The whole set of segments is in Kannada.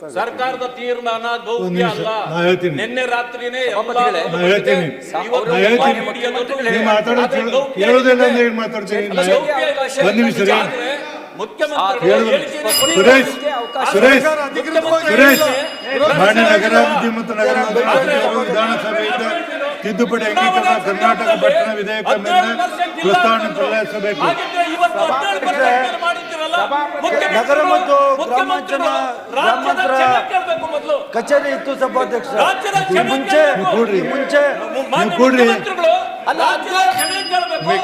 ಸರ್ಕಾರದ ತೀರ್ಮಾನ ಗೌಪ್ಯ ಅಲ್ಲ. ನಿನ್ನೆ ರಾತ್ರಿನೇ ಎಲ್ಲ ಹೇಳ್ತೀನಿ. ಇವತ್ತು ನಾ ಹೇಳ್ತೀನಿ. ಮೀಡಿಯಾದಲ್ಲಿ ನೀವು ಮಾತಾಡೋದು ಅದೇ ಕೇಳೋ- ಗೌಪ್ಯ ಕೇಳೋದಿಲ್ಲ ಇದೆ. ಅಂದ್ರೆ ಏನ್ ಮಾತಾಡ್ತೀನಿ ಅಲ್ಲ, ನಾ- ಗೌಪ್ಯ ನಿಮಿಷ ರೀ. ಆದ್ರೆ ಮುಖ್ಯಮಂತ್ರಿಗಳು ಕೇಳಿದ್ರು. ಹೇಳಿಕೆಯನ್ನು ಕೊಡಿ. ಸುರೇಶ್ ಸುರೇಶ್ ಮುಖ್ಯಮಂತ್ರಿಗಳು ಸುರೇಶ್ ಹೇಳಿಕೆ- ಮಾನ್ಯ ನಗರಾಭಿವೃದ್ಧಿ ಮತ್ತು ವಿಧಾನಸಭೆಯಿಂದ ತಿದ್ದುಪಡಿ ಅಂಗೀಕರಣ ಕರ್ನಾಟಕ ಪಟ್ಟಣ ವಿಧೇಯಕ ಮೇಲೆ ಪ್ರಸ್ತಾವನೆ ಪ್ರಲಯಿಸಬೇಕು ನಗರ ಮತ್ತು ಮುಖ್ಯಮಂತ್ರಿಗಳು ಗ್ರಾಮಾಂತರ- ಗ್ರಾಮಾಂತರ- ಮೊದಲು. ಕಚೇರಿ ಇತ್ತು ಸಭಾಧ್ಯಕ್ಷ. ಮುಂಚೆ. ಮುಂಚೆ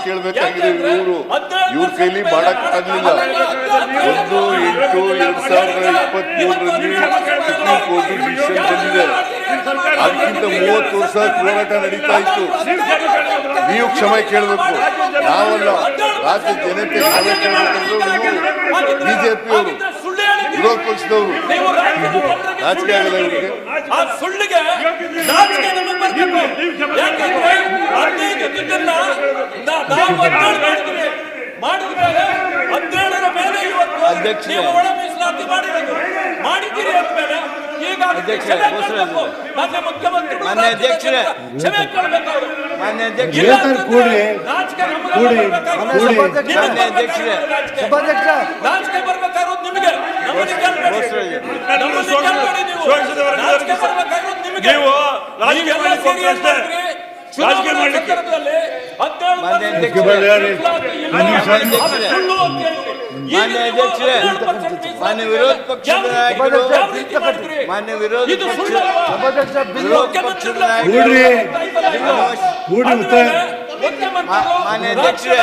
ಕೇಳ್ಬೇಕಾಗಿದೆ ಇವ್ರು. ಇವ್ರ ಕೈಲಿ ಮಾಡಕ್ ಆಗ್ಲಿಲ್ಲ. ಒಂದು ಎಂಟು ಎರಡ್ ಸಾವಿರದ ಇಪ್ಪತ್ಮೂರರಲ್ಲಿ ಸುಪ್ರೀಂ ಕೋರ್ಟ್ ಡಿಸಿಷನ್ ಬಂದಿದೆ. ಅದಕ್ಕಿಂತ ಮೂವತ್ತು ವರ್ಷ ಹೋರಾಟ ನಡೀತಾ ಇತ್ತು. ನೀವು ಕ್ಷಮೆ ಕೇಳಬೇಕು. ನಾವಲ್ಲ. ರಾಜ್ಯ ಜನತೆ ಕ್ಷಮೆ ಕೇಳಬೇಕಂದ್ರೆ ಬಿಜೆಪಿ ಅವರು. ಸುಳ್ಳು ಹೇಳಿದ್ದೀರಿ. ವಿರೋಧ ಪಕ್ಷದವರು. ನಾಚಿಕೆ ಆಗಲ್ಲ ಇವರಿಗೆ. ಆ ಸುಳ್ಳಿಗೆ ನಾಚಿಕೆ ನಮಗೆ ಬರ್ಬೇಕು ಯಾಕಂದ್ರೆ ಹದಿನೈದು ದುಡ್ಡನ್ನ ನಾ- ನಾವು ಹದಿನೇಳು ಮಾಡಿದ್ವಿ. ಮಾಡಿದ ಮೇಲೆ ಹದಿನೇಳರ ಮೇಲೆ ಇವತ್ತು ಒಳ ಮೀಸಲಾತಿ ಮಾಡಿರೋದು. ಮಾಡಿದ್ದೀರಿ ಅಂದ್ಮೇಲೆ ಅಧ್ಯಕ್ಷರೇ, ಕ್ಷಮೆ ಕೇಳ್ಬೇಕು. ಮಾನ್ಯ ಮುಖ್ಯಮಂತ್ರಿಗಳು ಮಾನ್ಯ ಅಧ್ಯಕ್ಷರೇ. ಕ್ಷಮೆ ಕೇಳ್ಬೇಕು ಅವರು. ಮಾನ್ಯ ಅಧ್ಯಕ್ಷ ಇಲ್ಲ ಹೇಳ್ತಾರೆ ಕೂಡಿ. ನಾಚಿಕೆ ಕೂಡಿ. ಕೂಡಿ. ಮಾನ್ಯ ಅಧ್ಯಕ್ಷರೇ. ಉಪಾಧ್ಯಕ್ಷ ನಾಚಿಕೆ ನಿಮಗೆ. ನೀವು ರಾಜಕೀಯ? ರಾಜಕೀಯ ಹದಿನೇಳು ಮಾನ್ಯ ಅಧ್ಯಕ್ಷರೇ. ಮಾನ್ಯ ವಿರೋಧ ಪಕ್ಷದ ನಾಯಕರು. ಮಾನ್ಯ ವಿರೋಧ ಪಕ್ಷದ ನಾಯಕರು. ಮಾನ್ಯ ಅಧ್ಯಕ್ಷರೇ.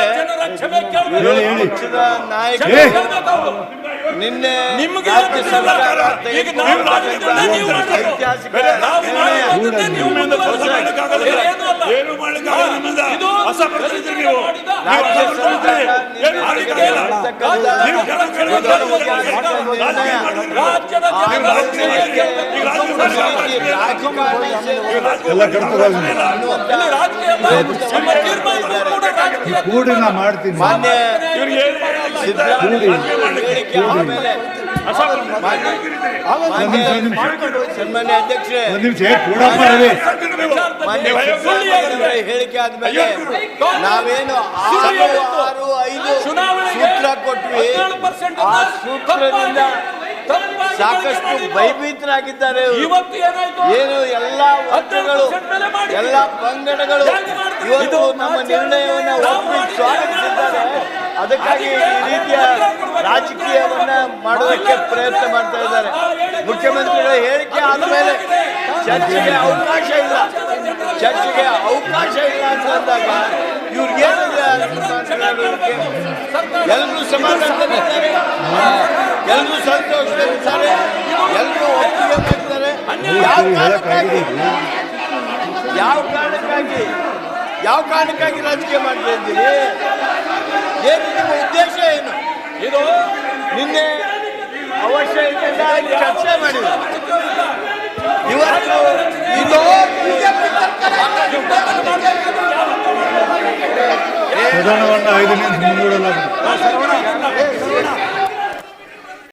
ಪಕ್ಷದ ನಾಯಕರು. ನಿನ್ನೆ ನಿಮ್ಗೆ ರಾಜ್ಯ ಸರ್ಕಾರ. ಐತಿಹಾಸಿಕ. ರಾಜ್ಯ ಸರ್ಕಾರ ಏನು ಮಾಡ್ಲಿಕ್ಕಾಗಲ್ಲ. ನೀವು ಕೆಲಸ ಕೇಳೋದು ರಾಜಕೀಯ ಮಾಡಿದ್ರಿ. ರಾಜ್ಯದ ಜನರ ಕ್ಷಮೆ ಕೇಳ್ಬೇಕು. ಈಗ ರಾಜ್ಯ ಸರ್ಕಾರ ಎಲ್ಲ ಕರ್ತವ್ಯ ಇಲ್ಲಿ ರಾಜಕೀಯ ಅಲ್ಲ. ನಮ್ಮ ತೀರ್ಮಾನಗಳು ಕೂಡ ರಾಜಕೀಯ ಕೂಡಿ ನಾ ಮಾಡ್ತೀನಿ ಮಾನ್ಯ ಸನ್ಮಾನ್ಯ ಅಧ್ಯಕ್ಷರೇ ಹೇಳಿಕೆ ಆದ್ಮೇಲೆ ನಾವೇನು ಆರು ಐದು ಸೂತ್ರ ಕೊಟ್ವಿ. ಆ ಸೂತ್ರದಿಂದ ಸಾಕಷ್ಟು ಭಯಭೀತರಾಗಿದ್ದಾರೆ ಇವರು. ಇವತ್ತು ಏನಾಯ್ತು? ಏನು ಎಲ್ಲ ವರ್ಗಗಳು ಎಲ್ಲ ಪಂಗಡಗಳು ಇವತ್ತು ನಮ್ಮ ನಿರ್ಣಯವನ್ನು ಒಪ್ಪಿ ಸ್ವಾಗತಿಸಿದ್ದಾರೆ. ಅದಕ್ಕಾಗಿ ಈ ರೀತಿಯ ರಾಜಕೀಯವನ್ನ ಮಾಡೋದಕ್ಕೆ ಪ್ರಯತ್ನ ಮಾಡ್ತಾ ಇದ್ದಾರೆ. ಮುಖ್ಯಮಂತ್ರಿಗಳ ಹೇಳಿಕೆ ಆದಮೇಲೆ ಚರ್ಚೆಗೆ ಅವಕಾಶ ಇಲ್ಲ. ಚರ್ಚೆಗೆ ಅವಕಾಶ ಇಲ್ಲ ಅಂತ ಅಂದಾಗ ಇವ್ರಿಗೇನಿದೆ ಎಲ್ಲರೂ ಸಮಾಧಾನದಲ್ಲಿದ್ದಾರೆ ಎಲ್ಲರೂ ಸಂತೋಷದಲ್ಲಿದ್ದಾರೆ ಎಲ್ಲರೂ ಒಪ್ಪಿಗೆ ಮಾಡ್ತಾರೆ ಯಾವ ಕಾರಣಕ್ಕಾಗಿ? ಯಾವ ಕಾರಣಕ್ಕಾಗಿ? ಯಾವ ಕಾರಣಕ್ಕಾಗಿ ರಾಜಕೀಯ ಮಾಡ್ತಾ ಇದ್ದೀರಿ? ಏನು ನಿಮ್ಮ ಉದ್ದೇಶ ಏನು? ಇದು ನಿನ್ನೆ ಅವಶ್ಯ ಇದ್ದಾಗ ಚರ್ಚೆ ಸದನವನ್ನ ಐದು ನಿಮಿಷ ಮುಂದೂಡಲಾಗಿದೆ